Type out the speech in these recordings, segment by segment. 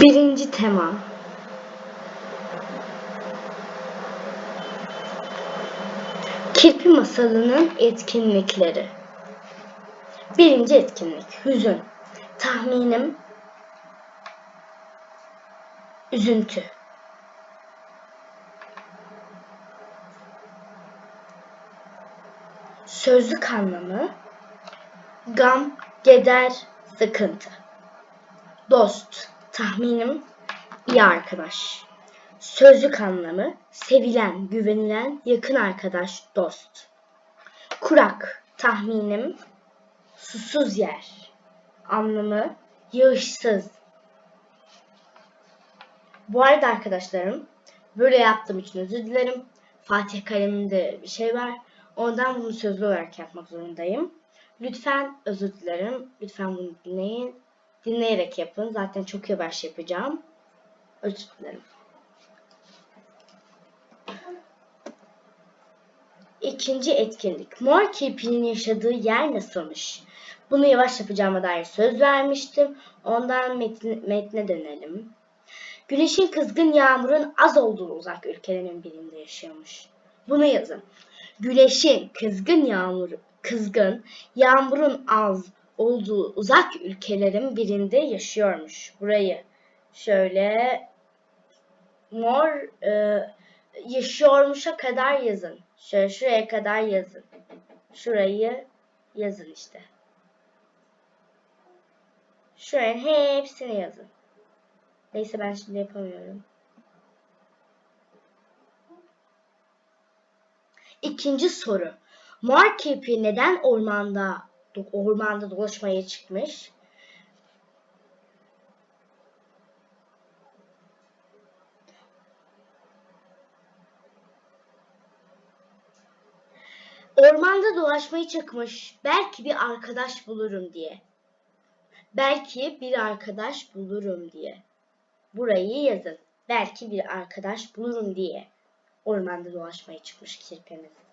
Birinci tema. Kirpi masalının etkinlikleri. Birinci etkinlik hüzün. Tahminim üzüntü. Sözlük anlamı gam, keder, sıkıntı. Dost, tahminim iyi arkadaş. Sözlük anlamı sevilen, güvenilen, yakın arkadaş, dost. Kurak, tahminim susuz yer. Anlamı yağışsız. Bu arada arkadaşlarım böyle yaptığım için özür dilerim. Fatih kaleminde bir şey var. Ondan bunu sözlü olarak yapmak zorundayım. Lütfen özür dilerim. Lütfen bunu dinleyin. Dinleyerek yapın. Zaten çok yavaş yapacağım. Özür dilerim. İkinci etkinlik. Mor kirpinin yaşadığı yer nasılmış? Bunu yavaş yapacağıma dair söz vermiştim. Ondan metne, metne dönelim. Güneşin kızgın yağmurun az olduğu uzak ülkelerin birinde yaşıyormuş. Bunu yazın. Güneşin kızgın yağmur, kızgın yağmurun az olduğu uzak ülkelerin birinde yaşıyormuş. Burayı şöyle mor e, yaşıyormuşa kadar yazın. Şöyle şuraya kadar yazın. Şurayı yazın işte. Şuraya hepsini yazın. Neyse ben şimdi yapamıyorum. İkinci soru. Mor kirpi neden ormanda ormanda dolaşmaya çıkmış? Ormanda dolaşmaya çıkmış. Belki bir arkadaş bulurum diye. Belki bir arkadaş bulurum diye. Burayı yazın. Belki bir arkadaş bulurum diye. Ormanda dolaşmaya çıkmış kirpimiz.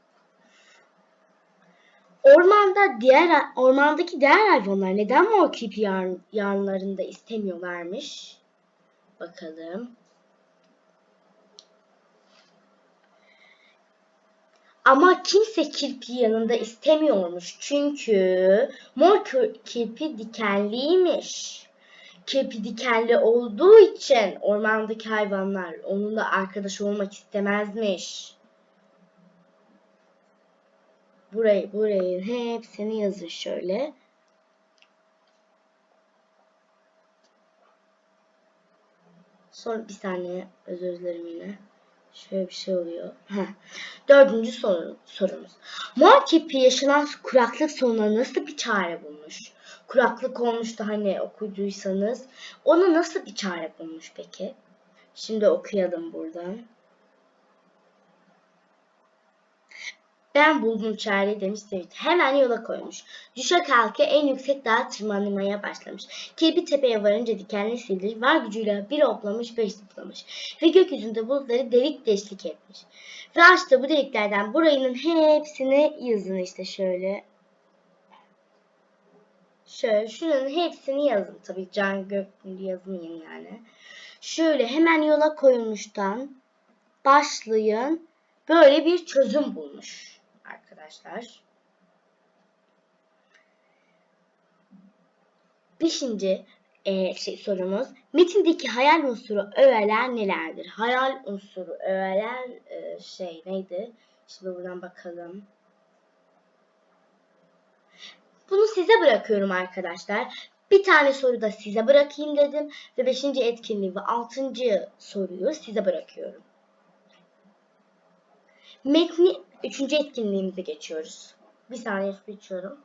Ormanda diğer ormandaki diğer hayvanlar neden mor kirpi yarn, yarnlarında istemiyorlarmış? Bakalım. Ama kimse kirpi yanında istemiyormuş. Çünkü mor kirpi dikenliymiş. Kirpi dikenli olduğu için ormandaki hayvanlar onunla arkadaş olmak istemezmiş. Burayı, burayı hepsini yazın şöyle. Sonra bir saniye özür dilerim yine. Şöyle bir şey oluyor. Heh. Dördüncü soru, sorumuz. Mor kirpi yaşanan kuraklık sorununa nasıl bir çare bulmuş? Kuraklık olmuştu hani okuduysanız. Ona nasıl bir çare bulmuş peki? Şimdi okuyalım buradan. Ben buldum çareyi demiş Sevit. Hemen yola koymuş. Düşe kalka en yüksek dağa tırmanmaya başlamış. Kirpi tepeye varınca dikenli sildir var gücüyle bir hoplamış beş zıplamış. Ve gökyüzünde bulutları delik deşlik etmiş. Ve açtı bu deliklerden burayının hepsini yazın işte şöyle. Şöyle şunun hepsini yazın. Tabii can gök yazmayın yani. Şöyle hemen yola koyulmuştan başlayın. Böyle bir çözüm bulmuş arkadaşlar. Beşinci e, şey sorumuz. Metindeki hayal unsuru öğeler nelerdir? Hayal unsuru öğeler e, şey neydi? Şimdi buradan bakalım. Bunu size bırakıyorum arkadaşlar. Bir tane soru da size bırakayım dedim. Ve beşinci etkinliği ve altıncı soruyu size bırakıyorum. Metni üçüncü etkinliğimize geçiyoruz. Bir saniye su içiyorum.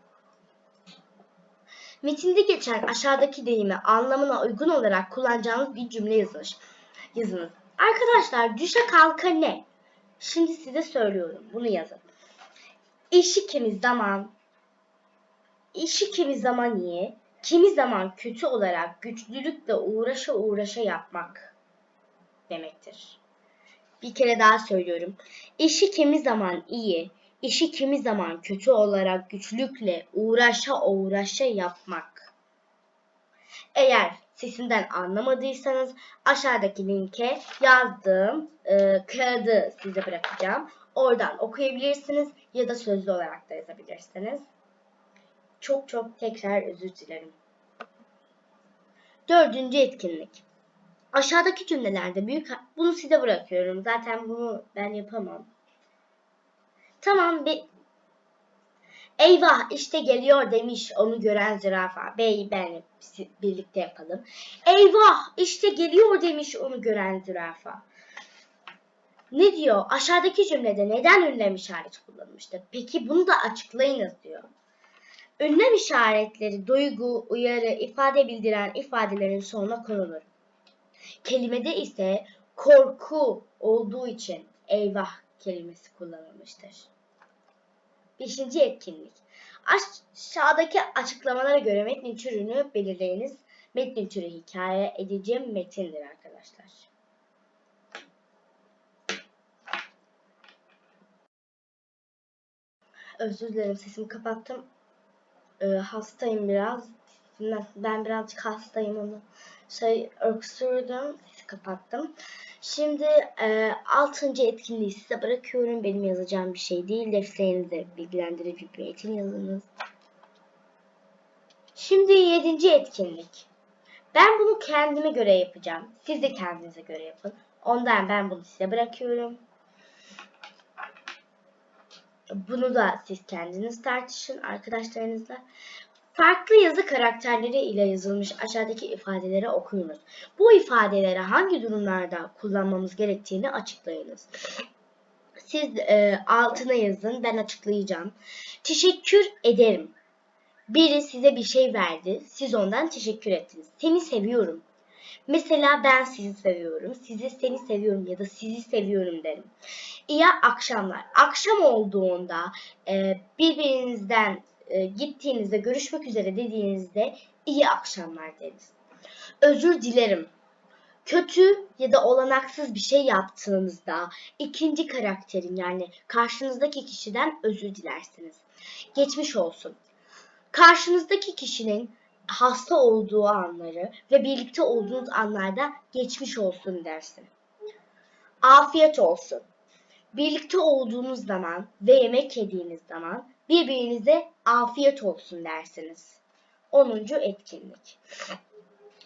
Metinde geçen aşağıdaki deyimi anlamına uygun olarak kullanacağınız bir cümle yazılır. Yazınız. Arkadaşlar düşe kalka ne? Şimdi size söylüyorum. Bunu yazın. İşi kimi zaman işi kimi zaman iyi, kimi zaman kötü olarak güçlülükle uğraşa uğraşa yapmak demektir. Bir kere daha söylüyorum. İşi kimi zaman iyi, işi kimi zaman kötü olarak güçlükle uğraşa uğraşa yapmak. Eğer sesimden anlamadıysanız aşağıdaki linke yazdığım e, kağıdı size bırakacağım. Oradan okuyabilirsiniz ya da sözlü olarak da yazabilirsiniz. Çok çok tekrar özür dilerim. Dördüncü etkinlik. Aşağıdaki cümlelerde büyük bunu size bırakıyorum. Zaten bunu ben yapamam. Tamam bir Eyvah işte geliyor demiş onu gören zürafa. Bey ben birlikte yapalım. Eyvah işte geliyor demiş onu gören zürafa. Ne diyor? Aşağıdaki cümlede neden ünlem işareti kullanılmıştır? Peki bunu da açıklayınız diyor. Ünlem işaretleri duygu, uyarı, ifade bildiren ifadelerin sonuna konulur. Kelimede ise korku olduğu için eyvah kelimesi kullanılmıştır. Beşinci etkinlik. Aşağıdaki açıklamalara göre metnin türünü belirleyiniz. Metnin türü hikaye, edici, metindir arkadaşlar. Özür dilerim sesimi kapattım. Ee, hastayım biraz. Ben birazcık hastayım onu. Şey öksürdüm, kapattım. Şimdi e, 6. etkinliği size bırakıyorum. Benim yazacağım bir şey değil. Defterinize bilgilendirici bir metin yazınız. Şimdi 7. etkinlik. Ben bunu kendime göre yapacağım. Siz de kendinize göre yapın. Ondan ben bunu size bırakıyorum. Bunu da siz kendiniz tartışın arkadaşlarınızla. Farklı yazı karakterleri ile yazılmış aşağıdaki ifadeleri okuyunuz. Bu ifadeleri hangi durumlarda kullanmamız gerektiğini açıklayınız. Siz e, altına yazın, ben açıklayacağım. Teşekkür ederim. Biri size bir şey verdi, siz ondan teşekkür ettiniz. Seni seviyorum. Mesela ben sizi seviyorum, sizi seni seviyorum ya da sizi seviyorum derim. İyi akşamlar. Akşam olduğunda e, birbirinizden e, gittiğinizde görüşmek üzere dediğinizde iyi akşamlar deriz. Özür dilerim. Kötü ya da olanaksız bir şey yaptığınızda ikinci karakterin yani karşınızdaki kişiden özür dilersiniz. Geçmiş olsun. Karşınızdaki kişinin hasta olduğu anları ve birlikte olduğunuz anlarda geçmiş olsun dersin. Afiyet olsun. Birlikte olduğunuz zaman ve yemek yediğiniz zaman birbirinize afiyet olsun dersiniz. 10. etkinlik.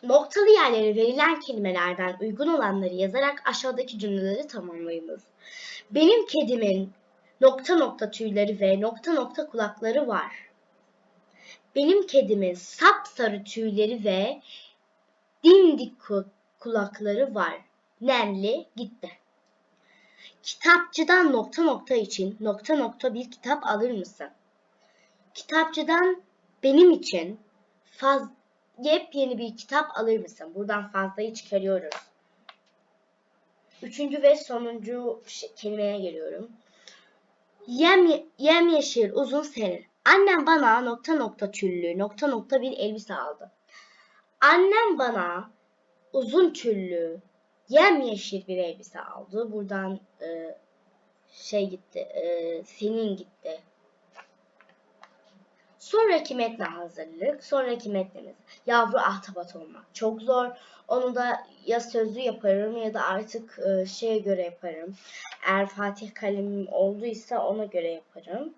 Noktalı yerlere verilen kelimelerden uygun olanları yazarak aşağıdaki cümleleri tamamlayınız. Benim kedimin nokta nokta tüyleri ve nokta nokta kulakları var. Benim kedimin sapsarı tüyleri ve dimdik kulakları var. Nemli gitti. Kitapçıdan nokta nokta için nokta nokta bir kitap alır mısın? Kitapçıdan benim için faz yepyeni bir kitap alır mısın? Buradan fazlayı çıkarıyoruz. Üçüncü ve sonuncu kelimeye geliyorum. Yem, yem yeşil uzun serin. Annem bana nokta nokta tüllü nokta nokta bir elbise aldı. Annem bana uzun tüllü yemyeşil bir elbise aldı. Buradan e, şey gitti, e, senin gitti. Sonraki metne hazırlık. Sonraki metnimiz yavru ahtapat olmak. Çok zor. Onu da ya sözlü yaparım ya da artık e, şeye göre yaparım. Eğer Fatih kalemim olduysa ona göre yaparım.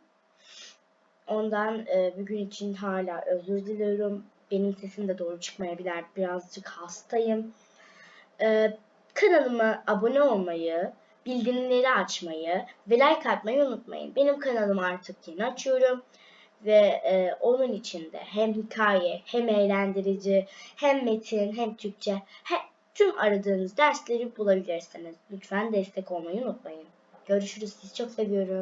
Ondan e, bugün için hala özür diliyorum. Benim sesim de doğru çıkmayabilir. Birazcık hastayım. E, kanalıma abone olmayı, bildirimleri açmayı ve like atmayı unutmayın. Benim kanalımı artık yeni açıyorum ve e, onun içinde hem hikaye, hem eğlendirici, hem metin, hem Türkçe, he, tüm aradığınız dersleri bulabilirsiniz. Lütfen destek olmayı unutmayın. Görüşürüz. Sizi çok seviyorum.